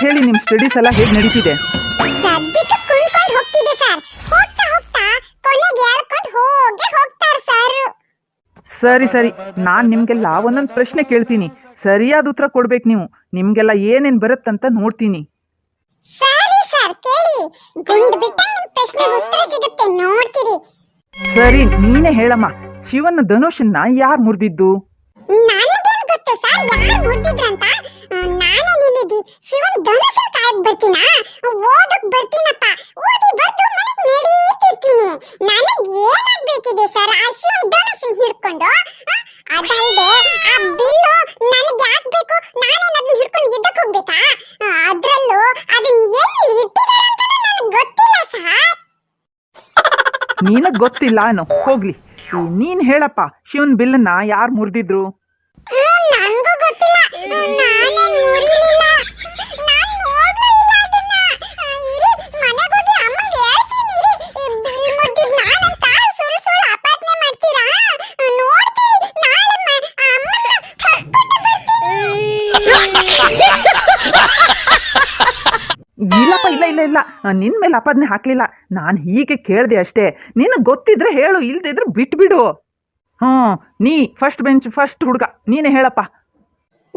ಮತ್ತೆ ಹೇಳಿ ನಿಮ್ಮ ಸ್ಟಡೀಸ್ ಎಲ್ಲ ಹೇಗ್ ನಡೀತಿದೆ? ಸದ್ಯಕ್ಕೆ ಕುಣ್ಕೊಂಡು ಹೋಗ್ತಿದೆ ಸರ್ ಹೋಗ್ತಾ ಹೋಗ್ತಾ ಕೊನೆಗೆ ಹೇಳ್ಕೊಂಡು ಹೋಗೇ ಹೋಗ್ತಾರೆ ಸರ್ ಸರಿ ಸರಿ. ನಾನು ನಿಮ್ಗೆಲ್ಲ ಒಂದೊಂದು ಪ್ರಶ್ನೆ ಕೇಳ್ತೀನಿ. ಸರಿಯಾದ ಉತ್ತರ ಕೊಡ್ಬೇಕು ನೀವು. ನಿಮಗೆಲ್ಲ ಏನೇನು ಬರುತ್ತಂತ ನೋಡ್ತೀನಿ. ಸರಿ ಸರ್ ಕೇಳಿ. ಗುಂಡು ಬಿಟ್ಟ ನಿಮ್ ಪ್ರಶ್ನೆಗೆ ಉತ್ತರ ಸಿಗುತ್ತೆ. ನೋಡ್ತೀರಿ. ಸರಿ ನೀನೇ ಹೇಳಮ್ಮ. ಶಿವನ ಧನುಷನ್ನ ಯಾರು ಮುರಿದಿದ್ದು? ನನಗೇನ್ ಗೊತ್ತು ಸರ್ ಯಾರು ಮುರ್ದಿದ್ರಂತ? ಶಿವನ್ ಗಣೇಶ ಕಾಯಕ್ ಬರ್ತೀನಾ? ಓದಕ್ ಬರ್ತೀನಪ್ಪ. ಓದಿ ಬರ್ದು ಮನೆಗ್ ನಡೀತಿರ್ತೀನಿ. ನನಗ್ ಏನಾಗ್ಬೇಕಿದೆ ಸರ್? ಆ ಶಿವನ್ ಗಣೇಶನ್ ಹಿಡ್ಕೊಂಡು? ಅದಲ್ದೆ ಆ ಬಿಲ್ಲು ನನಗ್ ಯಾಕ್ ಬೇಕು? ನಾನೇನ್ ಅದನ್ನ ಹಿಡ್ಕೊಂಡು ಎದ್ದಕ್ ಹೋಗ್ಬೇಕಾ? ಅದ್ರಲ್ಲೂ ಅದನ್ನ ಎಲ್ಲಿ ಇಟ್ಟಿದ್ದಾರೆ ಅಂತ ನನಗ್ ಗೊತ್ತಿಲ್ಲ ಸರ್. ನಿನಗೆ ಗೊತ್ತಿಲ್ಲ ಅನ್ನೋ ಹೋಗ್ಲಿ. ನೀನ್ ಹೇಳಪ್ಪ ಶಿವನ್ ಬಿಲ್ಲನ್ನ ಯಾರು ಮುರಿದಿದ್ರು? ನಂಗೂ ಗೊತ್ತಿಲ್ಲ. ನಾನೇನ್ ಮುರಿಲಿಲ್ಲ. ನಿನ್ನ ಮೇಲೆ ಅಪಾದನೆ ಹಾಕಲಿಲ್ಲ. ನಾನು ಹೀಗೆ ಕೇಳಿದೆ ಅಷ್ಟೇ. ನಿನಗೆ ಗೊತ್ತಿದ್ರೆ ಹೇಳು, ಇಲ್ದಿದ್ರೆ ಬಿಟ್ಬಿಡು. ಹ್ಞೂ ನೀ ಫಸ್ಟ್ ಬೆಂಚ್ ಫಸ್ಟ್ ಹುಡುಗ. ನೀನೇ ಹೇಳಪ್ಪ.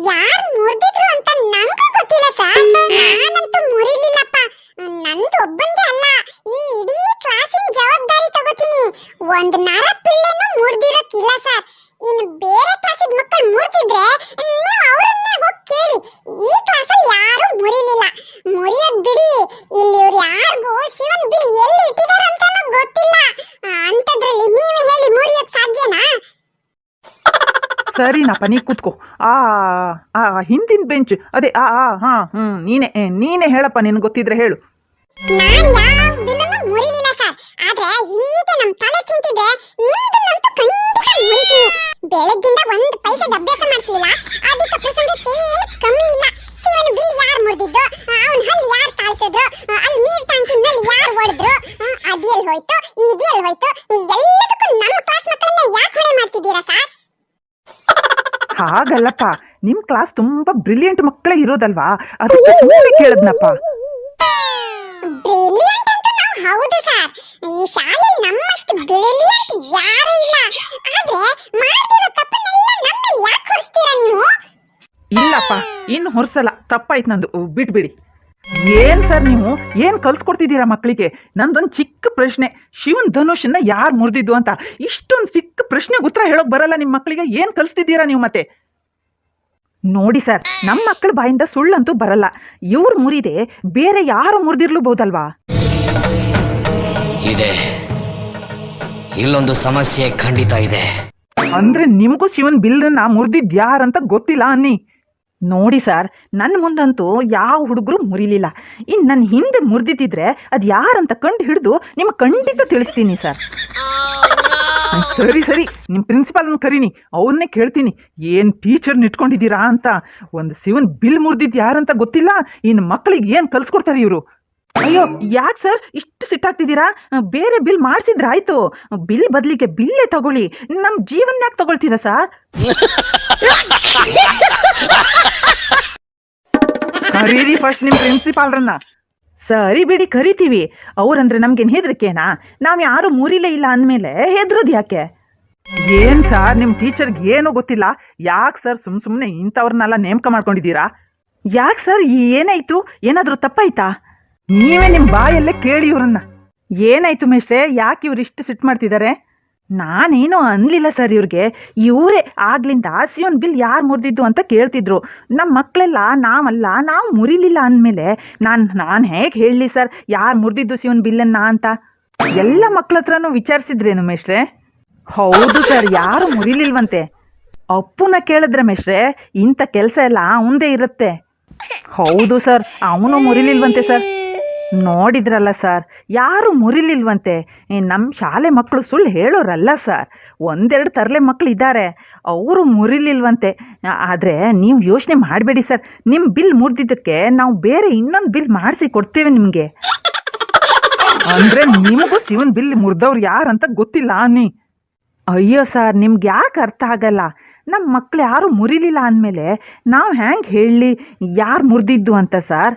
ಯಾರು ಮುರಿದಿದ್ರು ಅಂತ ನಂಗೂ ಗೊತ್ತಿಲ್ಲ ಸರ್. ನಾನಂತೂ ಮುರಿಲಿಲ್ಲಪ್ಪ. ನಂದು ಒಬ್ಬಂದೇ ಅಲ್ಲ. ಈ ಇಡೀ ಕ್ಲಾಸಿನ ಜವಾಬ್ದಾರಿ ತಗೋತೀನಿ. ಒಂದು ನರ ಪಿಳ್ಳೆನೂ ಮುರಿದಿರಕ್ಕಿಲ್ಲ ಸರ್. ಇನ್ನು ಬೇರೆ ಕ್ಲಾಸಿದ ಮಕ್ಕಳು ಮುರಿದಿದ್ರೆ ನೀವು ಅವರನ್ನೇ ಹೋಗಿ ಕೇಳಿ. ಈ ಕ್ಲಾಸಲ್ಲಿ ಯಾರು ಮುರಿಲಿಲ್ಲ. ಮುರಿಯೋದ್ ಬಿಡಿ. ಇಲ್ಲಿ ಇವ್ರು ಯಾರಿಗೂ ಶಿವನ್ ಬಿಲ್ ಎಲ್ಲಿ ಇಟ್ಟಿದ್ದಾರೆ ಅಂತಾನೂ ಗೊತ್ತಿಲ್ಲ. ಅಂತದ್ರಲ್ಲಿ ನೀವು ಹೇಳಿ ಮುರಿಯಕ್ ಸಾಧ್ಯನಾ? ಸರಿನಪ್ಪ ನೀ ಕೂತ್ಕೋ. ಆ ಆ ಹಿಂದಿನ ಬೆಂಚ್ ಅದೇ ಆ ಆ ಹಾ ಹ್ಮ್ ನೀನೇ ನೀನೇ ಹೇಳಪ್ಪ ನಿನ್ ಗೊತ್ತಿದ್ರೆ ಹೇಳು. ನಾನ್ ಯಾವ ಬಿಲ್ಲನ್ನು ಮುರಿಲಿಲ್ಲ ಸರ್. ಆದ್ರೆ ಹೀಗೆ ನಮ್ ತಲೆ ತಿಂತಿದ್ರೆ ನಿಮ್ದನ್ನಂತೂ ಖಂಡಿತ ಮುರಿತೀನಿ. ಬೆಳಗ್ಗಿಂದ ಒಂದು ಪೈಸದ ಅಭ್ಯಾಸ ಮಾಡಿಸ್ಲಿಲ್ಲ. ಅದಕ್ಕೆ ಪ್ರಸಂಗಕ್ಕೆ ಏನು ಕಮ್ಮಿ ಇಲ್ಲ. ಸೇವನ ಬಿಲ್ ಯಾರು ಮುರಿದಿದ್ದು? ಅವನ ಹಲ್ಲು ಯಾರು ತಾಳ್ಸಿದ್ರು ಅಲ್ಲಿ ನೀರ್ ಟ್ಯಾಂಕಿನಲ್ಲಿ ಯಾರು ಹೊಡೆದ್ರು ಅದು ಎಲ್ಲಿ ಹೋಯ್ತು? ಇದು ಎಲ್ಲಿ ಹೋಯ್ತು? ಎಲ್ಲದಕ್ಕೂ ನಮ್ಮ ಕ್ಲಾಸ್ ಮಕ್ಕಳನ್ನ ಯಾಕೆ ಹೊಣೆ ಮಾಡ್ತಿದ್ದೀರಾ ಸರ್ ಹಾಗಲ್ಲಪ್ಪ ನಿಮ್ಮ ಕ್ಲಾಸ್ ತುಂಬಾ ಬ್ರಿಲಿಯಂಟ್ ಮಕ್ಕಳೇ ಇರೋದಲ್ವಾ? ಅದಕ್ಕೆ ಸುಮ್ಮನೆ ಕೇಳಿದ್ನಪ್ಪ. ಬ್ರಿಲಿಯಂಟ್ ಅಂತ ನಾವು ಹೌದು ಸರ್ ಈ ಶಾಲೆ ನಮ್ಮಷ್ಟು ಬ್ರಿಲಿಯಂಟ್ ಯಾರು ಇಲ್ಲ. ಆದ್ರೆ ಮಾಡ್ತಿರೋ ತಪ್ಪನ್ನೆಲ್ಲ ನಮ್ಮ ಯಾಕೆ ಹೊರಿಸ್ತೀರಾ ನೀವು? ಇಲ್ಲಪ್ಪ, ಇನ್ನು ಹೊರಸಲ್ಲ. ತಪ್ಪಾಯ್ತು ನಂದು. ಬಿಟ್ಬಿಡಿ ಏನ್ ಸರ್ ನೀವು? ಏನ್ ಕಲ್ಸ್ಕೊಡ್ತಿದ್ದೀರಾ ಮಕ್ಕಳಿಗೆ? ನಂದೊಂದು ಚಿಕ್ಕ ಪ್ರಶ್ನೆ. ಶಿವನ್ ಧನುಷನ್ನ ಯಾರು ಮುರಿದಿದ್ದು ಅಂತ. ಇಷ್ಟೊಂದು ಚಿಕ್ಕ ಪ್ರಶ್ನೆಗೆ ಉತ್ತರ ಹೇಳೋಕ್ ಬರಲ್ಲ ನಿಮ್ಮ ಮಕ್ಕಳಿಗೆ. ಏನ್ ಕಲಿಸ್ತಿದ್ದೀರಾ ನೀವು ಮತ್ತೆ? ನೋಡಿ ಸರ್ ನಮ್ಮ ಮಕ್ಕಳ ಬಾಯಿಂದ ಸುಳ್ಳಂತೂ ಬರಲ್ಲ. ಇವ್ರು ಮುರಿದೆ ಬೇರೆ ಯಾರು ಮುರಿದಿರ್ಲೂಬಹುದಲ್ವಾ ಇದೆ. ಇಲ್ಲೊಂದು ಸಮಸ್ಯೆ ಖಂಡಿತ ಇದೆ. ಅಂದ್ರೆ ನಿಮಗೂ ಶಿವನ್ ಬಿಲ್ಲನ್ನ ಮುರಿದಿದ್ ಯಾರಂತ ಗೊತ್ತಿಲ್ಲ ಅನ್ನಿ. ನೋಡಿ ಸರ್ ನನ್ನ ಮುಂದಂತೂ ಯಾವ ಹುಡುಗರು ಮುರಿಲಿಲ್ಲ. ಇನ್ನು ನನ್ನ ಹಿಂದೆ ಮುರಿದಿದ್ದಿದ್ರೆ ಅದು ಯಾರಂತ ಕಂಡು ಹಿಡಿದು ನಿಮ್ಗೆ ಖಂಡಿತ ತಿಳಿಸ್ತೀನಿ ಸರ್. ಸರಿ ಸರಿ ನಿಮ್ಮ ಪ್ರಿನ್ಸಿಪಾಲ್ನ ಕರೀನಿ ಅವ್ರನ್ನೇ ಕೇಳ್ತೀನಿ. ಏನು ಟೀಚರ್ನ ಇಟ್ಕೊಂಡಿದ್ದೀರಾ ಅಂತ. ಒಂದು ಶಿವನ್ ಬಿಲ್ ಮುರಿದಿದ್ದು ಯಾರಂತ ಗೊತ್ತಿಲ್ಲ ಇನ್ನು ಮಕ್ಕಳಿಗೆ ಏನು ಕಲ್ಸ್ಕೊಡ್ತಾರೆ ಇವರು? ಅಯ್ಯೋ ಯಾಕೆ ಸರ್? ಇಷ್ಟು ಸಿಟ್ಟಾಗ್ತಿದ್ದೀರಾ ಬೇರೆ ಬಿಲ್ ಮಾಡಿಸಿದ್ರೆ ಆಯ್ತು ಬಿಲ್ ಬದಲಿಗೆ ಬಿಲ್ಲೇ ತಗೊಳ್ಳಿ. ನಮ್ಮ ಜೀವನ ಯಾಕೆ ತಗೊಳ್ತೀರಾ ಸರ್? ಕರೀರಿ ಫಸ್ಟ್ ನಿಮ್ಮ ಪ್ರಿನ್ಸಿಪಾಲ್ರನ್ನ ಸರಿ ಬಿಡಿ ಕರಿತೀವಿ. ಅವ್ರಂದ್ರೆ ನಮ್ಗೇನು ಹೆದರಿಕೆನಾ? ನಾವು ಯಾರು ಮೂರಿಲೇ ಇಲ್ಲ ಅಂದಮೇಲೆ ಹೆದ್ರೋದು ಯಾಕೆ? ಏನ್ ಸರ್ ನಿಮ್ಮ ಟೀಚರ್ಗೆ ಏನೂ ಗೊತ್ತಿಲ್ಲ. ಯಾಕೆ ಸರ್ ಸುಮ್ ಸುಮ್ಮನೆ ಇಂಥವ್ರನ್ನೆಲ್ಲ ನೇಮಕ ಮಾಡ್ಕೊಂಡಿದ್ದೀರಾ? ಯಾಕೆ ಸರ್ ಏನಾಯ್ತು? ಏನಾದರೂ ತಪ್ಪಾಯ್ತಾ? ನೀವೇ ನಿಮ್ಮ ಬಾಯಲ್ಲೇ ಕೇಳಿ ಇವ್ರನ್ನ. ಏನಾಯ್ತು ಮೇಷ್ಟ್ರೆ? ಯಾಕೆ ಇವ್ರು ಇಷ್ಟು ಸಿಟ್ಟು ಮಾಡ್ತಿದ್ದಾರೆ ನಾನೇನು ಅನ್ಲಿಲ್ಲ ಸರ್ ಇವ್ರಿಗೆ. ಇವರೇ ಆಗ್ಲಿಂದ ಶಿವನ್ ಬಿಲ್ ಯಾರು ಮುರಿದಿದ್ದು ಅಂತ ಕೇಳ್ತಿದ್ರು. ನಮ್ಮ ಮಕ್ಕಳೆಲ್ಲ ನಾವಲ್ಲ, ನಾವು ಮುರಿಲಿಲ್ಲ ಅಂದಮೇಲೆ ನಾನು ನಾನು ಹೇಗೆ ಹೇಳಲಿ ಸರ್? ಯಾರು ಮುರಿದಿದ್ದು ಶಿವನ್ ಬಿಲ್ಲನ್ನ ಅಂತ? ಎಲ್ಲ ಮಕ್ಳ ಹತ್ರನೂ ವಿಚಾರಿಸಿದ್ರೇನು ಮೇಷ್ರೆ ಹೌದು ಸರ್, ಯಾರು ಮುರಿಲಿಲ್ವಂತೆ. ಅಪ್ಪುನ ಕೇಳಿದ್ರೆ ಮೇಷ್ರೆ ಇಂಥ ಕೆಲಸ ಎಲ್ಲ ಅವಂದೇ ಇರುತ್ತೆ. ಹೌದು ಸರ್, ಅವನು ಮುರಿಲಿಲ್ವಂತೆ ಸರ್. ನೋಡಿದ್ರಲ್ಲ ಸರ್, ಯಾರು ಮುರಿಲಿಲ್ವಂತೆ. ನಮ್ಮ ಶಾಲೆ ಮಕ್ಕಳು ಸುಳ್ಳು ಹೇಳೋರಲ್ಲ ಸರ್. ಒಂದೆರಡು ತರಲೆ ಮಕ್ಕಳು ಇದ್ದಾರೆ, ಅವರು ಮುರಿಲಿಲ್ವಂತೆ. ಆದರೆ ನೀವು ಯೋಚನೆ ಮಾಡಬೇಡಿ ಸರ್ ನಿಮ್ಮ ಬಿಲ್ ಮುರಿದಿದ್ದಕ್ಕೆ ನಾವು ಬೇರೆ ಇನ್ನೊಂದು ಬಿಲ್ ಮಾಡಿಸಿ ಕೊಡ್ತೇವೆ ನಿಮಗೆ. ಅಂದರೆ ನಿಮಗೂ ಶಿವನ್ ಬಿಲ್ ಮುರಿದವ್ರು ಅಂತ ಗೊತ್ತಿಲ್ಲ ನೀ. ಅಯ್ಯೋ ಸರ್, ನಿಮ್ಗೆ ಯಾಕೆ ಅರ್ಥ ಆಗಲ್ಲ? ನಮ್ಮ ಮಕ್ಳು ಯಾರು ಮುರಿಲಿಲ್ಲ ಅಂದಮೇಲೆ ನಾವು ಹೆಂಗೆ ಹೇಳಲಿ ಯಾರು ಮುರಿದಿದ್ದು ಅಂತ ಸರ್?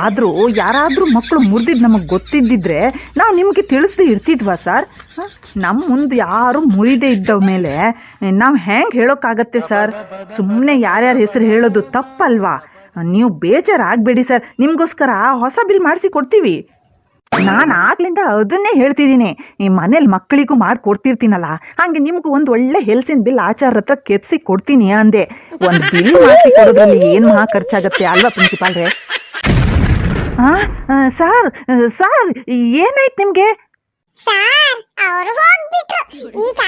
ಆದರೂ ಯಾರಾದರೂ ಮಕ್ಕಳು ಮುರಿದಿದ್ದು ನಮಗೆ ಗೊತ್ತಿದ್ದಿದ್ರೆ ನಾವು ನಿಮಗೆ ತಿಳಿಸ್ದೆ ಇರ್ತಿದ್ವಾ ಸರ್? ನಮ್ಮ ಮುಂದೆ ಯಾರು ಮುರಿದೇ ಇದ್ದ ಮೇಲೆ ನಾವು ಹೆಂಗೆ ಹೇಳೋಕ್ಕಾಗತ್ತೆ ಸರ್? ಸುಮ್ಮನೆ ಯಾರ್ಯಾರ ಹೆಸರು ಹೇಳೋದು ತಪ್ಪಲ್ವಾ? ನೀವು ಬೇಜಾರಾಗಬೇಡಿ ಸರ್. ನಿಮಗೋಸ್ಕರ ಹೊಸ ಬಿಲ್ ಮಾಡಿಸಿ ಕೊಡ್ತೀವಿ. ನಾನು ಆಗ್ಲಿಂದ ಅದನ್ನೇ ಹೇಳ್ತಿದ್ದೀನಿ. ಈ ಮನೇಲಿ ಮಕ್ಕಳಿಗೂ ಮಾಡಿ ಕೊಡ್ತಿರ್ತೀನಲ್ಲ ಹಂಗೆ ನಿಮ್ಗೆ ಒಂದು ಒಳ್ಳೆ ಹೆಲ್ಸಿನ ಬಿಲ್ ಆಚಾರ ಹತ್ರ ಕೆತ್ಸಿ ಕೊಡ್ತೀನಿ ಅಂದೆ. ಒಂದು ಬಿಲ್ ಮಾಡಿಸಿ ಕೊಡೋದ್ರಲ್ಲಿ ಏನು ಮಹಾ ಖರ್ಚಾಗತ್ತೆ ಅಲ್ವಾ ಪ್ರಿನ್ಸಿಪಾಲ್ರೇ ಸರ್ ಸರ್ ಏನಾಯ್ತು ನಿಮಗೆ? ಈಗ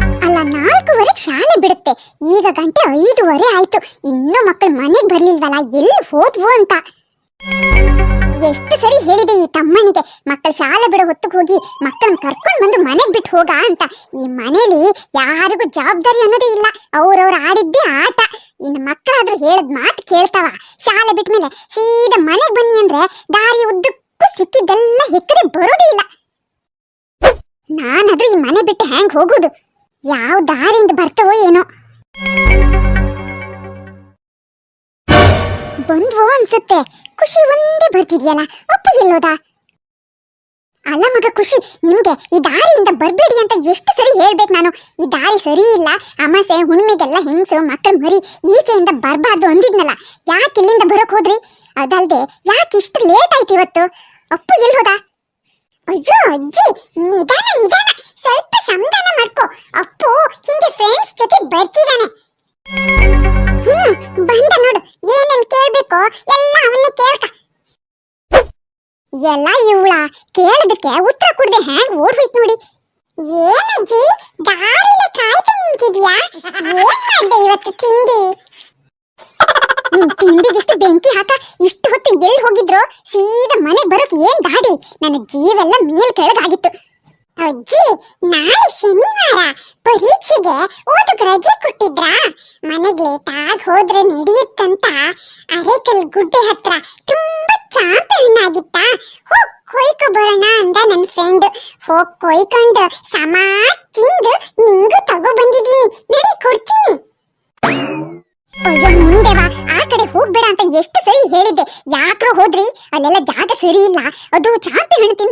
ಅಲ್ಲ ನಾಲ್ಕೂವರೆಗೆ ಶಾಲೆ ಬಿಡುತ್ತೆ. ಈಗ ಗಂಟೆ ಐದೂವರೆ ಆಯ್ತು. ಇನ್ನೂ ಮಕ್ಕಳು ಮನೆಗೆ ಬರ್ಲಿಲ್ವಲ್ಲ, ಎಲ್ಲಿ ಹೋದ್ವು ಅಂತ. ಎಷ್ಟು ಸರಿ ಹೇಳಿದೆ ಈ ತಮ್ಮನಿಗೆ ಮಕ್ಕಳು ಶಾಲೆ ಬಿಡೋ ಹೊತ್ತಿಗೆ ಹೋಗಿ ಮಕ್ಕಳನ್ನ ಕರ್ಕೊಂಡು ಬಂದು ಮನೆಗೆ ಬಿಟ್ಟು ಹೋಗ ಅಂತ. ಈ ಮನೇಲಿ ಯಾರಿಗೂ ಜವಾಬ್ದಾರಿ ಅನ್ನೋದೇ ಇಲ್ಲ. ಅವ್ರವ್ರು ಆಡಿದ್ದೇ ಆಟ. ಇನ್ನು ಮಕ್ಕಳಾದ್ರೂ ಹೇಳಿದ ಮಾತು ಕೇಳ್ತಾವ. ಶಾಲೆ ಬಿಟ್ಮೇಲೆ ಸೀದಾ ಮನೆಗೆ ಬನ್ನಿ ಅಂದ್ರೆ ದಾರಿ ಉದ್ದಕ್ಕೂ ಸಿಕ್ಕಿದ್ದೆಲ್ಲ ಹೆಕ್ಕರೆ ಬರೋದೇ ಇಲ್ಲ. ನಾನಾದ್ರೂ ಈ ಮನೆ ಬಿಟ್ಟು ಹ್ಯಾಂಗ್ ಹೋಗುದು? ಯಾವ ದಾರಿಂದ ಬರ್ತವೋ ಏನೋ. ಬಂದ್ವೋ ಅನ್ಸುತ್ತೆ. ಖುಷಿ ಒಂದೇ ಬರ್ತಿದ್ಯಲ್ಲ ಅಪ್ಪ ಎಲ್ಲೋದ ಅಲ್ಲ ಮಗ ಖುಷಿ, ನಿಮ್ಗೆ ಈ ದಾರಿಯಿಂದ ಬರ್ಬೇಡಿ ಅಂತ ಎಷ್ಟು ಸರಿ ಹೇಳ್ಬೇಕು ನಾನು. ಈ ದಾರಿ ಸರಿ ಇಲ್ಲ, ಅಮಾಸೆ, ಹುಣ್ಣಿಮೆಗೆಲ್ಲ ಹೆಂಗಸು, ಮಕ್ಕಳು ಮರಿ, ಈಚೆಯಿಂದ ಬರಬಾರ್ದು ಅಂದಿದ್ನಲ್ಲ. ಯಾಕೆ ಇಲ್ಲಿಂದ ಬರೋಕ್ ಹೋದ್ರಿ? ಅದಲ್ದೆ ಯಾಕೆ ಇಷ್ಟು ಲೇಟ್ ಆಯ್ತು ಇವತ್ತು? ಅಪ್ಪು ಎಲ್ಲಿ ಹೋದ ಅಯ್ಯೋ, ಅಜ್ಜಿ, ನಿಧಾನ ನಿಧಾನ. ಸ್ವಲ್ಪ ಸಂಧಾನ ಮಾಡ್ಕೋ. ಅಪ್ಪು, ಹಿಂಗೆ ಫ್ರೆಂಡ್ಸ್ ಜೊತೆ ಬರ್ತಿದ್ದಾನೆ ಹ್ಮ್, ಬಂದ ನೋಡು, ಏನೇನ್ ಕೇಳ್ಬೇಕು ಎಲ್ಲ ಅವನ್ನೇ ಕೇಳ್ಕ. ಎಲ್ಲ ಇವಳ ಕೇಳದಕ್ಕೆ ಉತ್ತರ ಕೊಡದೆ ಹ್ಯಾಂಗ್ ಓಡ್ ನೋಡಿ. ಏನಜ್ಜಿ ದಾರಿಲಿ ಕಾಯ್ತಾ ನಿಂತಿದ್ಯಾ? ಏನ್ ಮಾಡ್ದೆ ಇವತ್ತು ತಿಂಡಿ? ನಿನ್ ತಿಂಡಿಗಿಷ್ಟು ಬೆಂಕಿ ಹಾಕ ಇಷ್ಟು ಹೊತ್ತು ಎಲ್ಲಿ ಹೋಗಿದ್ರು, ಸೀದಾ ಮನೆ ಬರೋಕ್ ಏನ್ ದಾಡಿ ನನ್ನ ಜೀವೆಲ್ಲ ಮೇಲ್ ಕೆಳಗಾಗಿತ್ತು. ಅಜ್ಜಿ, ನಾಳೆ ಶನಿವಾರ. ಪರೀಕ್ಷೆಗೆ ಓದಕ್ ರಜೆ ಕೊಟ್ಟಿದ್ರ? ಮನೆಗೆ ಲೇಟ್ ಆಗಿ ಹೋದ್ರೆ ನಡೆಯುತ್ತಂತ ಅರೆಕಲ್ ಗುಡ್ಡೆ ಹತ್ರ ತುಂಬಾ ಚಾಂತ ಹಣ್ಣಾಗಿತ್ತ ಹೋಗ್ ಕೊಯ್ಕೊ ಬರೋಣ ಅಂದ ನನ್ ಫ್ರೆಂಡ್ ಹೋಗ್ ಕೊಯ್ಕೊಂಡು ಸಮ ತಿಂದು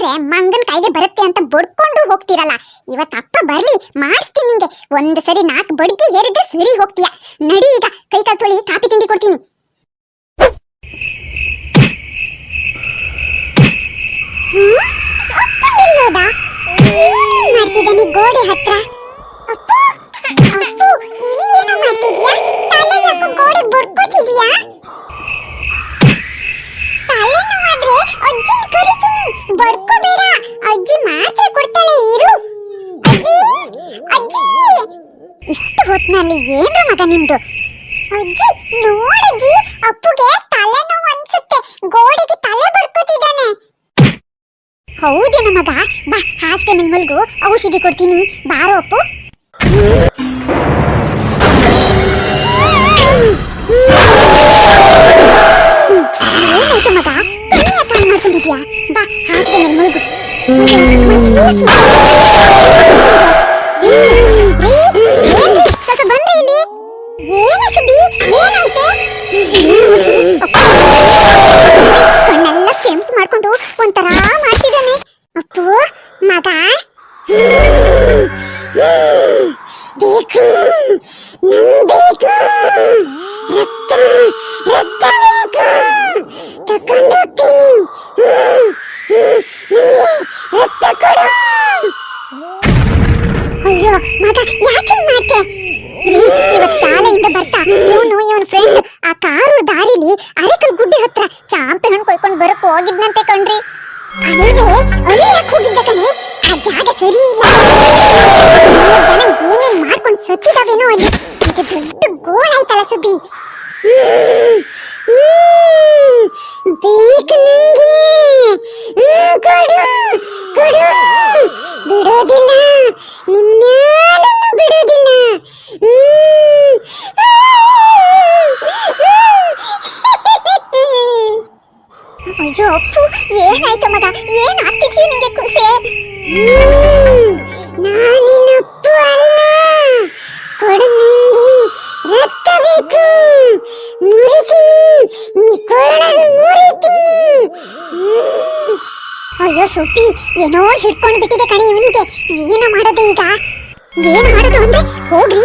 ತಿಂದ್ರೆ ಮಂಗನ್ ಕಾಯಿಲೆ ಬರುತ್ತೆ ಅಂತ ಬಡ್ಕೊಂಡು ಹೋಗ್ತಿರಲ್ಲ? ಇವತ್ತು ಅಪ್ಪ ಬರ್ಲಿ, ಮಾಡಿಸ್ತೀನಿ ನಿಂಗೆ. ಒಂದು ಸರಿ ನಾಲ್ಕು ಬಡ್ಗಿ ಹೇರಿದ್ರೆ ಸರಿ ಹೋಗ್ತೀಯ. ನಡಿ ಈಗ, ಕೈ ಕಾಲು ತೊಳಿ ಕಾಪಿ ತಿಂಡಿ ಕೊಡ್ತೀನಿ. ಗೋಡೆ ಹತ್ರ. ಅಪ್ಪ, ಅಪ್ಪು ಏನೋ ಮಾಡ್ತಿದ್ಯಾ ತಲೆ ಯಾಕೋ ಗೋಡೆ ಬಡ್ಕೋತಿದ್ಯಾ ತಲೆ ನೋವಾದ್ರೆ ಅಜ್ಜಿನ ಕರಿತೀನಿ. ಅಜ್ಜಿ ಮಾತ್ರೆ ಕೊಡ್ತಾಳೆ, ಇರು. ಅಜ್ಜಿ ಅಜ್ಜಿ. ಇಷ್ಟು ಹೊತ್ತಿನಲ್ಲಿ ಏನು ಮಗ ನಿಮ್ದು ಅಜ್ಜಿ, ನೋಡಜ್ಜಿ, ಅಪ್ಪುಗೆ ತಲೆನೋವು ಅನ್ಸುತ್ತೆ. ಗೋಡೆಗೆ ತಲೆ ಬಡ್ಕೋತಿದ್ದಾನೆ ಹೌದೇನ ಮಗ? ಬಾ, ಹಾಸಿಗೆ ಮೇಲೆ ಮಲ್ಗು. ಔಷಧಿ ಕೊಡ್ತೀನಿ. ಬಾರೋ ಅಪ್ಪು. ಒಂಥರ ಮಾಡ್ತಿದ್ದಾನೆ ಅಪ್ಪು ಮಗ ಬೇಕು ನಮ್ ಬೇಕು ರಕ್ತ ರಕ್ತ ಬೇಕು ತಕೊಂಡು ಹೋಗ್ತೀನಿ ರಕ್ತ ಕೊಡು ಅಯ್ಯೋ, ಮಗ, ಯಾಕೆ ಮಾಡ್ತೆ? ಇವತ್ ಶಾಲೆಯಿಂದ ಬರ್ತಾ ಇವನು, ಇವನ್ ಫ್ರೆಂಡ್ ಆ ಕಾರು ದಾರಿಲಿ ಅರೆಕಲ್ ಗುಡ್ಡೆ ಹತ್ರ ಚಾಂಪೆ ಹಣ್ಣು ಕೊಯ್ಕೊಂಡು ಬರಕ್ ಹೋಗಿದ್ನಂತೆ ಕಣ್ರಿ. ಅಲ್ಲದೆ ಅಲ್ಲಿ ಯಾಕೆ ಹೋಗಿದ್ದ ಕಣೆ. ಆ ಜಾಗ ಸರಿ ಇಲ್ಲ. ಏನೇನ್ ಮಾಡ್ಕೊಂಡು ಸತ್ತಿದಾವೇನೋ ಅಲ್ಲಿ. ಈಗ ದೊಡ್ಡ ಗೋಳ್ ಆಯ್ತಲ್ಲ ಸುಬ್ಬಿ ಬೇಕು ಹಿಡ್ಕೊಂಡು ಬಿಟ್ಟಿದೆ ಕಣೆ ಇವನಿಗೆ. ಏನು ಮಾಡೋದು ಈಗ? ಏನು ಮಾಡೋದು ಅಂದ್ರೆ ಹೋಗ್ರಿ.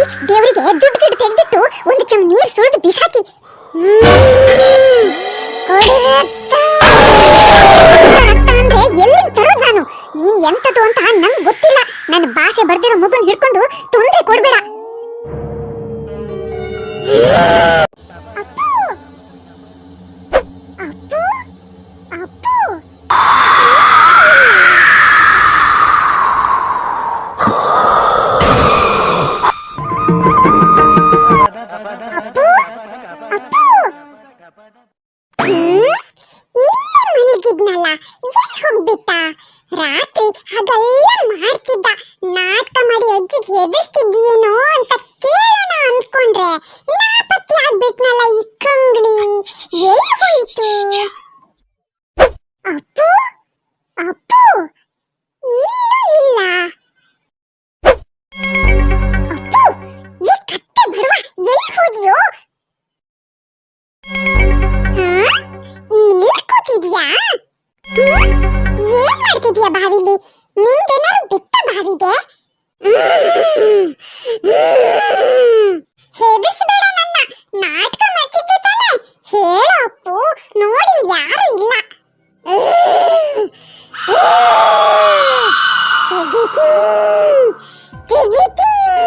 ತೆಗಿತೀನಿ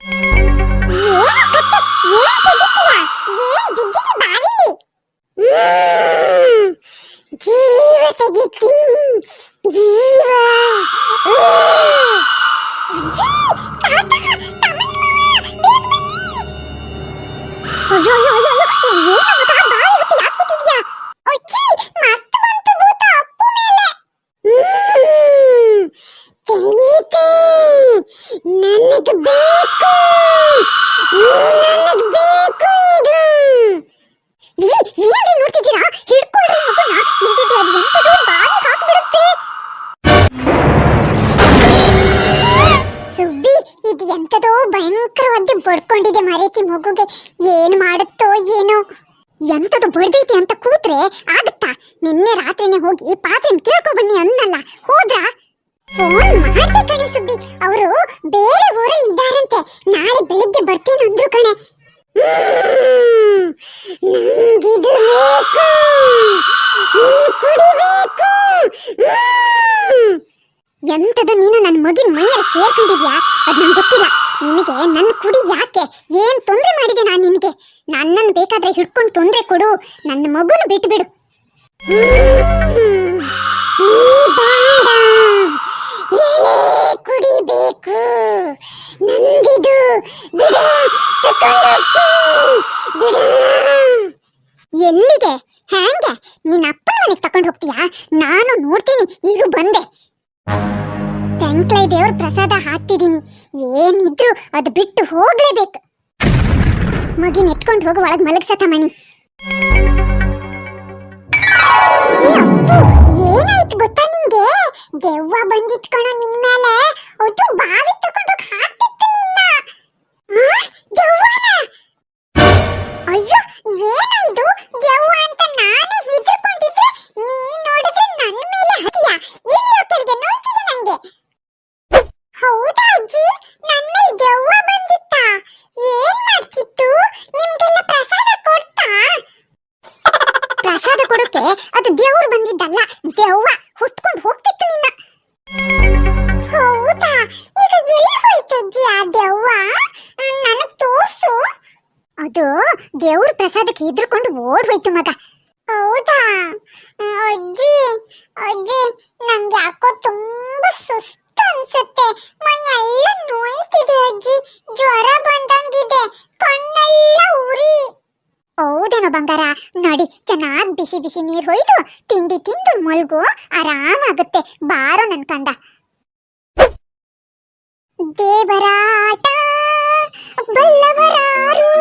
ತೆಗಿತೀನಿ ಏನು ಕತ್ತೆ ಏನ್ ತೆಗಿತೀಯ ಏನ್ ಬಿದ್ದಿದೆ ಬಾವಿಲಿ ಹ್ಮ್. ಜೀವ ತೆಗಿತೀನಿ ಜೀವ ಹ್ಮ್. ಅಜ್ಜಿ, ತಾತ, ತಮ್ಮನಿ ಮಾವ, ಬೇಗ ಬನ್ನಿ. ಅಯ್ಯೋ ಅಯ್ಯೋ ಅಯ್ಯೋ ಅಯ್ಯೋ, ಏನು ಗೊತ್ತಾ ಬಾಯಿ ಹತ್ತಿ ಯಾಕೆ ಕೂತಿದ್ಯಾ ಅಜ್ಜಿ ಮತ್ತೆ ಬಂತು ಭೂತ ಅಪ್ಪು ಮೇಲೆ ಹ್ಮ್. ತೆಗೀತೆ ನನಗೆ ಬೇಕು ನನಗೆ ಬೇಕು ಇದು. ಇಲ್ಲಿ ನೋಡ್ತಿದ್ದೀರಾ? ಹಿಡ್ಕೊಳ್ರಿ ಮಗುನ. ಇಲ್ದಿದ್ರೆ ಅದು ಎಂತದೋ ಬಾಯಿ ಹಾಕ್ಬಿಡುತ್ತೆ. ಸುಬ್ಬಿ, ಇದು ಎಂತದೋ ಭಯಂಕರವಾಗಿ ಬಡ್ಕೊಂಡಿದೆ ಮರೀತಿ ಮಗುಗೆ. ಏನು ಮಾಡುತ್ತೋ ಏನೋ. ಎಂತದು ಬಡ್ದೈತಿ ಅಂತ ಕೂತ್ರೆ ಆಗತ್ತಾ ನಿನ್ನೆ ರಾತ್ರಿನೇ ಹೋಗಿ ಪಾತ್ರೆನ ಕೇಳ್ಕೊ ಬನ್ನಿ ಅನ್ನಲ್ಲ. ಹೋದ್ರಾ? ಕಣೆ ಸುಬ್ಬಿ. ಅವರು ಬೇರೆ ಊರಲ್ಲಿ ಇದ್ದಾರಂತೆ. ನಾಳೆ ಬೆಳಿಗ್ಗೆ ಬರ್ತೀನಿ ಅಂದ್ರು ಕಣೆ. ನಂಗಿದು ಬೇಕು. ಕುಡಿಬೇಕು. ಎಂತದು ನೀನು ನನ್ನ ಮಗಿನ ಮೈಯಲ್ಲಿ ಸೇರ್ಕೊಂಡಿದ್ಯಾ? ಅದು ನಂಗೆ ಗೊತ್ತಿಲ್ಲ. ನಿನಗೆ ನನ್ನ ಕುಡಿ ಯಾಕೆ? ಏನ್ ತೊಂದರೆ ಮಾಡಿದೆ ನಾನು ನಿನಗೆ? ನನ್ನನ್ನು ಬೇಕಾದ್ರೆ ಹಿಡ್ಕೊಂಡು ತೊಂದರೆ ಕೊಡು. ನನ್ನ ಮಗುನ ಬಿಟ್ಟು ಎಲ್ಲಿಗೆ? ಹ್ಯಾಂಗೆ? ನಿನ್ನ ಅಪ್ಪನ ಮನೆಗೆ ತಕೊಂಡು ಹೋಗ್ತೀಯಾ? ನಾನು ನೋಡ್ತೀನಿ, ಇರು ಬಂದೆ. ತೆಂಕ್ಲೈ ದೇವ್ರ ಪ್ರಸಾದ ಹಾಕ್ತಿದ್ದೀನಿ. ಏನಿದ್ರು ಅದು ಬಿಟ್ಟು ಹೋಗ್ಲೇಬೇಕು. ಮಗಿನ ಎತ್ಕೊಂಡು ಹೋಗಿ, ಒಳಗೆ ಮಲಗ್ಸತ ಮಣಿ. ಏನಾಯ್ತು ಗೊತ್ತಾ ನಿಂಗೆ? ದೆವ್ವ ಬಂದಿಟ್ಕೊಂಡು ನಿನ್ ಮೇಲೆ. ಅದು ಬಾವಿ ತಕೊಂಡು ಹೋಗಿ ಆ? ದೆವ್ವನ ಅಯ್ಯೋ ಏನೋ ಇದು ಬಂಗಾರ. ನೋಡಿ, ಚೆನ್ನಾಗಿ ಬಿಸಿ ಬಿಸಿ ನೀರು ಹೊಯ್ದು ತಿಂಡಿ ತಿಂದು ಮಲ್ಗು ಆರಾಮಾಗುತ್ತೆ ಬಾರೋ ನನ್ ಕಂದ ದೇವರಾಟ ಬಲ್ಲವರಾರು,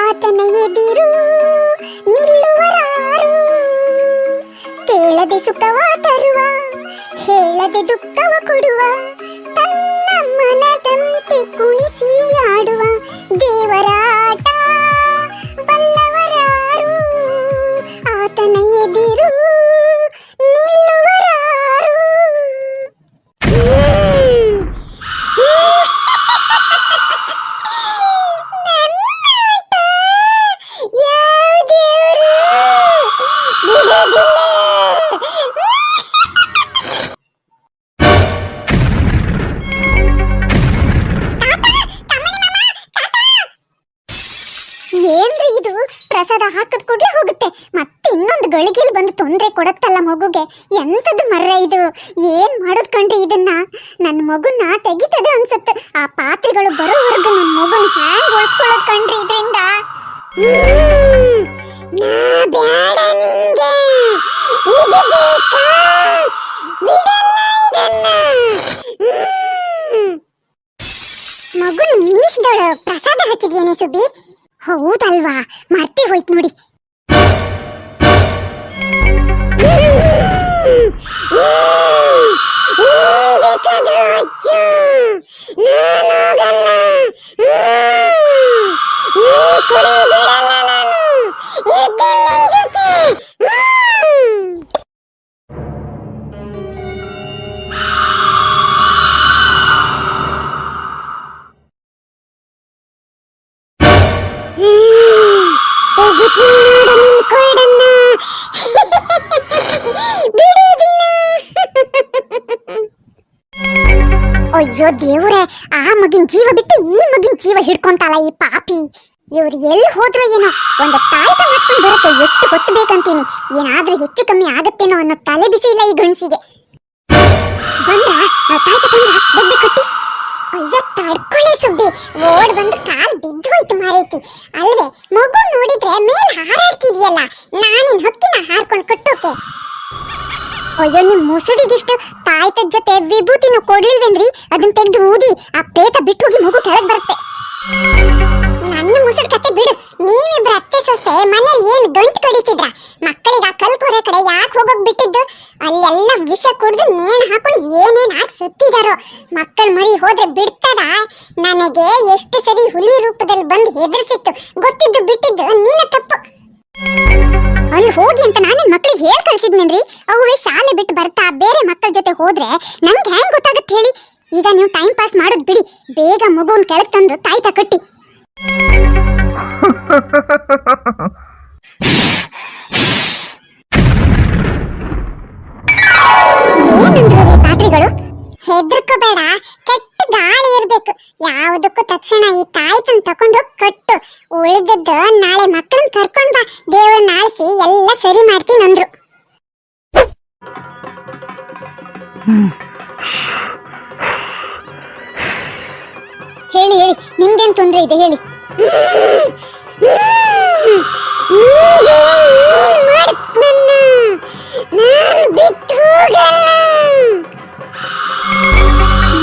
ಆತನ ಎದಿರು ನಿಲ್ಲುವರಾರು. ಕೇಳದೆ ಸುಖವ ತರುವ, ಹೇಳದೆ ದುಃಖವ ಕೊಡುವ, ತನ್ನ ಮನದಂತೆ ಕುಣಿಸಿ ಆಡುವ ದೇವರಾಟ ಮೀಸ್ದಳು ಪ್ರಸಾದ ಹಚ್ಚಿದ್ಯೇನೆ ಸುಬ್ಬಿ ಹೌದಲ್ವಾ ಮರ್ತಿ ಹೋಯ್ತು ನೋಡಿ ಅಯ್ಯೋ ದೇವ್ರೆ, ಆ ಮಗಿನ ಜೀವ ಬಿಟ್ಟು ಈ ಮಗಿನ ಜೀವ ಹಿಡ್ಕೊಂತಾಳ ಈ ಪಾಪಿ. ಇವ್ರು ಎಲ್ಲಿ ಹೋದ್ರು ಏನೋ, ಒಂದು ತಾಯ್ತ ಮಾಡ್ಕೊಂಡು ಬರುತ್ತೆ ಎಷ್ಟು ಹೊತ್ತು ಬೇಕಂತೀನಿ. ಏನಾದ್ರೂ ಹೆಚ್ಚು ಕಮ್ಮಿ ಆಗತ್ತೇನೋ ಅನ್ನೋ ತಲೆ ಬಿಸಿ ಇಲ್ಲ ಈ ಗಂಡಸಿಗೆ. ಬಂದ್ರ? ತಾಯ್ತ ಬಂದ್ರ ಬೆಡ್ಡಿ ಕಟ್ಟಿ. ಅಯ್ಯೋ ತಡ್ಕೊಳ್ಳಿ ಸುಬ್ಬಿ ಓಡ್ ಬಂದು ಕಾಲ್ ಬಿದ್ದೋಯ್ತು ಮಾರೈತಿ. ಅಲ್ವೇ, ಮಗು ನೋಡಿದ್ರೆ ಮೇಲ್ ಹಾರಾಡ್ತಿದ್ಯಲ್ಲ, ನಾನಿನ್ ಹೊಕ್ಕಿನ ಹಾರ್ಕೊಂಡು ಕಟ್ಟೋಕೆ. ಅಯ್ಯೋ, ನಿಮ್ ಮುಸುಡಿಗಿಷ್ಟು ತಾಯ್ತದ ಜೊತೆ ವಿಭೂತಿನ ಕೊಡ್ಲಿಲ್ವೇನ್ರಿ? ಅದನ್ನ ತೆಗೆದು ಊದಿ, ಆ ಪೇತ ಬಿಟ್ಟು ಹೋಗಿ ಮಗು ಕೆಳಗ್ ಬರುತ್ತೆ. ನನ್ನ ಮುಸುಡ್ ಕತೆ ಬಿಡು. ನೀವಿಬ್ರು ಅತ್ತೆ ಸೊಸೆ, ಮನೇಲಿ ಏನ್ ಗಂಟು ಕಡಿತಿದ್ರ? ಮಕ್ಕಳಿಗೆ ಆ ಕಡೆ ಯಾಕೆ ಹೋಗೋಕ್ ಬಿಟ್ಟಿದ್ದು? ಅಲ್ಲೆಲ್ಲ ವಿಷ ಕುಡಿದು ನೇಣು ಹಾಕೊಂಡು ಏನೇನ್ ಹಾಕಿ ಸುತ್ತಿದಾರೋ? ಮಕ್ಕಳ ಮರಿ ಹೋದ್ರೆ ಬಿಡ್ತಾರ ನನಗೆ ಎಷ್ಟು ಸರಿ ಹುಲಿ ರೂಪದಲ್ಲಿ ಬಂದು ಹೆದರ್ಸಿತ್ತು. ಗೊತ್ತಿದ್ದು ಬಿಟ್ಟಿದ್ದು ನೀನ ತಪ್ಪು. ಅಲ್ಲಿ ಹೋಗಿ ಅಂತ ನಾನು ಮಕ್ಕಳಿಗೆ ಹೇಳ್ ಕಳ್ಸಿದ್ನೇನ್ರಿ. ಅವುವೇ ಶಾಲೆ ಬಿಟ್ಟು ಬರ್ತಾ ಬೇರೆ ಮಕ್ಕಳ ಜೊತೆ ಹೋದ್ರೆ ನಮ್ಗೆ ಹೆಂಗ್ ಗೊತ್ತಾಗುತ್ತೆ ಹೇಳಿ? ಈಗ ನೀವು ಟೈಮ್ ಪಾಸ್ ಮಾಡೋದ್ ಬಿಡಿ. ಬೇಗ ಮಗುವನ್ ಕೆಳಗ್ ತಂದು ತಾಯ್ತ ಕಟ್ಟಿ. ಏನಂದ್ರು ಪಾತ್ರಿಗಳು? ಹೆದರ್ಕೋಬೇಡ ಕೆಟ್ಟ ಗಾಳಿ ಇರ್ಬೇಕು. ಯಾವುದಕ್ಕೂ ತಕ್ಷಣ ಈ ತಾಯ್ತನ್ ತಕೊಂಡು ಕಟ್ಟು. ಉಳಿದದ್ದು ನಾಳೆ ಮಕ್ಕಳನ್ನ ಕರ್ಕೊಂಡ್ ಬಾ, ದೇವ್ರನ್ನ ಆಳ್ಸಿ ಎಲ್ಲ ಸರಿ ಮಾಡ್ತೀನಿ ಅಂದ್ರು. ಹೇಳಿ ಹೇಳಿ, ನಿಮ್ದೇನ್ ತೊಂದ್ರೆ ಇದೆ, ಹೇಳಿ.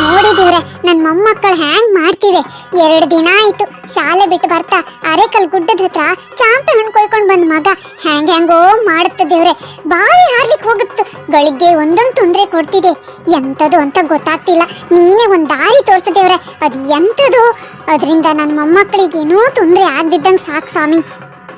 ನೋಡಿದಿವ್ರೆ, ನನ್ ಮೊಮ್ಮಕ್ಕಳು ಹ್ಯಾಂಗ್ ಮಾಡ್ತಿವೆ. ಎರಡು ದಿನ ಆಯ್ತು, ಶಾಲೆ ಬಿಟ್ಟು ಬರ್ತಾ, ಅರೆಕಲ್ ಗುಡ್ಡದ ಹತ್ರ ಚಾಂಪೆ ಹಣ್ಣು ಕೊಯ್ಕೊಂಡ್ ಬಂದ್ ಮಗ. ಹ್ಯಾಂಗ್ ಹ್ಯಾಂಗೋ ಮಾಡುತ್ತದೇವ್ರೆ ಬಾಯಿ ಹಾರ್ಲಿಕ್ ಹೋಗುತ್ತು. ಗಳಿಗೆ ಒಂದೊಂದು ತೊಂದ್ರೆ ಕೊಡ್ತಿದೆ. ಎಂತದು ಅಂತ ಗೊತ್ತಾಗ್ತಿಲ್ಲ. ನೀನೇ ಒಂದ್ ದಾರಿ ತೋರ್ಸದೇವ್ರೆ ಅದು ಎಂತದು ಅದರಿಂದ ನನ್ನ ಮೊಮ್ಮಕ್ಕಳಿಗೆ ಏನೋ ತೊಂದ್ರೆ ಸಾಕು ಸಾಕ್ ಸ್ವಾಮಿ.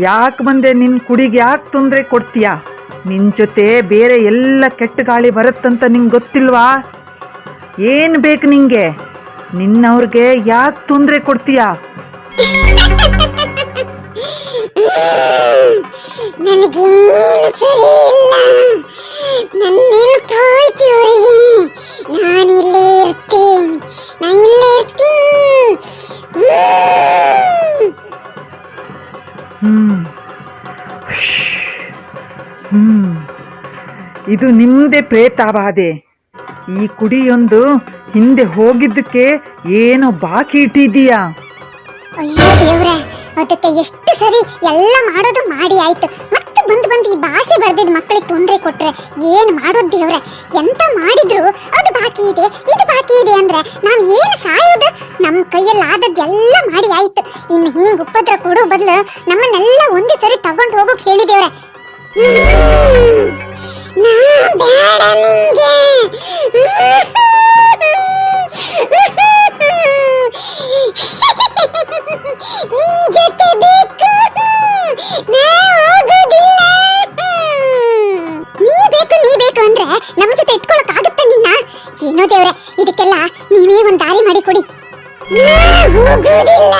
ಯಾಕೆ ಬಂದೆ? ನಿನ್ನ ಕುಡಿಗೆ ಯಾಕೆ ತೊಂದರೆ ಕೊಡ್ತೀಯಾ? ನಿನ್ನ ಜೊತೆ ಬೇರೆ ಎಲ್ಲ ಕೆಟ್ಟ ಗಾಳಿ ಬರುತ್ತಂತ ನಿಂಗೆ ಗೊತ್ತಿಲ್ವಾ? ಏನು ಬೇಕು ನಿಂಗೆ? ನಿನ್ನವ್ರಿಗೆ ಯಾಕೆ ತೊಂದರೆ ಕೊಡ್ತೀಯಾ? ನಾನು ಇಲ್ಲೇ ಇರ್ತೀನಿ. ಹ್ಮ್. ಇದು ನಿಮ್ಮದೇ ಪ್ರೇತಾಬಾಧೆ ಈ ಕುಡಿಯೊಂದು ಹಿಂದೆ ಹೋಗಿದ್ದಕ್ಕೆ ಏನೋ ಬಾಕಿ ಇಟ್ಟಿದ್ದೀಯಾ? ಅಯ್ಯೋ ದೇವ್ರೆ, ಅದಕ್ಕೆ ಎಷ್ಟು ಸರಿ ಎಲ್ಲ ಮಾಡೋದು ಮಾಡಿ ಆಯ್ತು. ಬಂದು ಬಂದು ಈ ಭಾಷೆ ಬರ್ದಿದ್ ಮಕ್ಕಳಿಗೆ ತೊಂದರೆ ಕೊಟ್ರೆ ಏನು ಮಾಡೋದು ಎಂತ ಮಾಡಿದ್ರು? ಅದು ಬಾಕಿ ಇದೆ, ಇದು ಬಾಕಿ ಇದೆ ಅಂದ್ರೆ ನಾವು ಏನು ಸಾಯೋದು? ನಮ್ಮ ಕೈಯಲ್ಲಿ ಆದದ್ದೆಲ್ಲ ಮಾಡಿ ಆಯ್ತು. ಇನ್ನು ಹಿಂಗೆ ಉಪದ್ರ ಕೊಡೋ ಬದಲು ನಮ್ಮನ್ನೆಲ್ಲ ಒಂದೇ ಸರಿ ತಗೊಂಡು ಹೋಗೋಕೆ ಹೇಳಿದೇವ್ರೆ ನೀ ಬೇಕು ನೀ ಬೇಕು ಅಂದ್ರೆ ನಮ್ಮ ಜೊತೆ ಇಟ್ಕೊಳಕ್ ಆಗುತ್ತೆ ನಿನ್ನ? ಏನೋ ದೇವ್ರೆ, ಇದಕ್ಕೆಲ್ಲ ನೀವೇ ಒಂದ್ ದಾರಿ ಮಾಡಿ ಕೊಡಿ. ಈ ಬಿಡಲ್ಲ.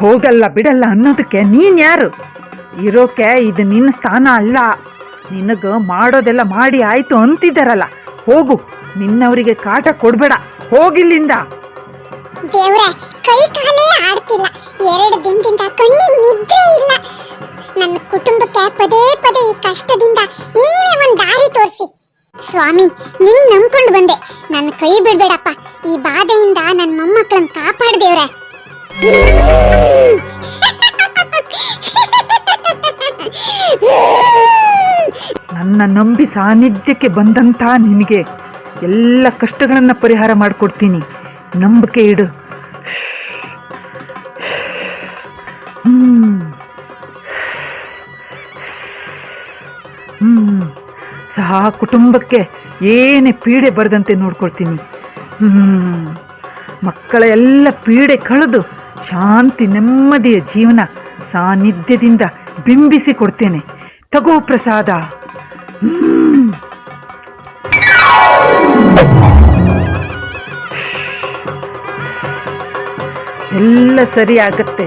ಹೋಗಲ್ಲ ಬಿಡಲ್ಲ ಅನ್ನೋದಕ್ಕೆ ನೀನ್ ಯಾರು? ಇರೋಕೆ ಇದು ನಿನ್ನ ಸ್ಥಾನ ಅಲ್ಲ. ನಿನಗ ಮಾಡೋದೆಲ್ಲ ಮಾಡಿ ಆಯ್ತು ಅಂತಿದ್ದಾರಲ್ಲ ಹೋಗು ನಿನ್ನವರಿಗೆ ಕಾಟ ಕೊಡ್ಬೇಡ ಹೋಗಿಲ್ಲಿಂದ. ದೇವ್ರೆ ಕೈ ಕಾಲೇ ಆಡ್ತಿಲ್ಲ ಎರಡು ದಿನದಿಂದ ಕಣ್ಣಿಗೆ ನಿದ್ರೆ ಇಲ್ಲ. ನನ್ನ ಕುಟುಂಬಕ್ಕೆ ಪದೇ ಪದೇ ಈ ಕಷ್ಟದಿಂದ ನೀವೇ ಒಂದು ದಾರಿ ತೋರಿಸಿ. ಸ್ವಾಮಿ ನಿನ್ ನಂಬ್ಕೊಂಡು ಬಂದೆ ನನ್ನ ಕೈ ಬಿಡ್ಬೇಡಪ್ಪ ಈ ಬಾಧೆಯಿಂದ ನನ್ನ ಮೊಮ್ಮಕ್ಕಳನ್ನ ಕಾಪಾಡ್ ದೇವ್ರೆ. ನನ್ನ ನಂಬಿ ಸಾನ್ನಿಧ್ಯಕ್ಕೆ ಬಂದಂತ ನಿನಗೆ ಎಲ್ಲ ಕಷ್ಟಗಳನ್ನ ಪರಿಹಾರ ಮಾಡಿಕೊಡ್ತೀನಿ. ನಂಬಿಕೆ ಇಡು. ಸಹ ಕುಟುಂಬಕ್ಕೆ ಏನೇ ಪೀಡೆ ಬರದಂತೆ ನೋಡ್ಕೊಳ್ತೀನಿ. ಮಕ್ಕಳ ಎಲ್ಲ ಪೀಡೆ ಕಳೆದು ಶಾಂತಿ ನೆಮ್ಮದಿಯ ಜೀವನ ಸಾನ್ನಿಧ್ಯದಿಂದ ಬಿಂಬಿಸಿ ಕೊಡ್ತೇನೆ. ತಗೋ ಪ್ರಸಾದ. ಎಲ್ಲ ಸರಿ ಆಗತ್ತೆ.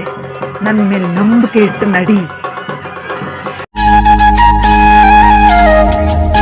ನನ್ನ ಮೇಲೆ ನಂಬಿಕೆ ಇಟ್ಟು ನಡಿ.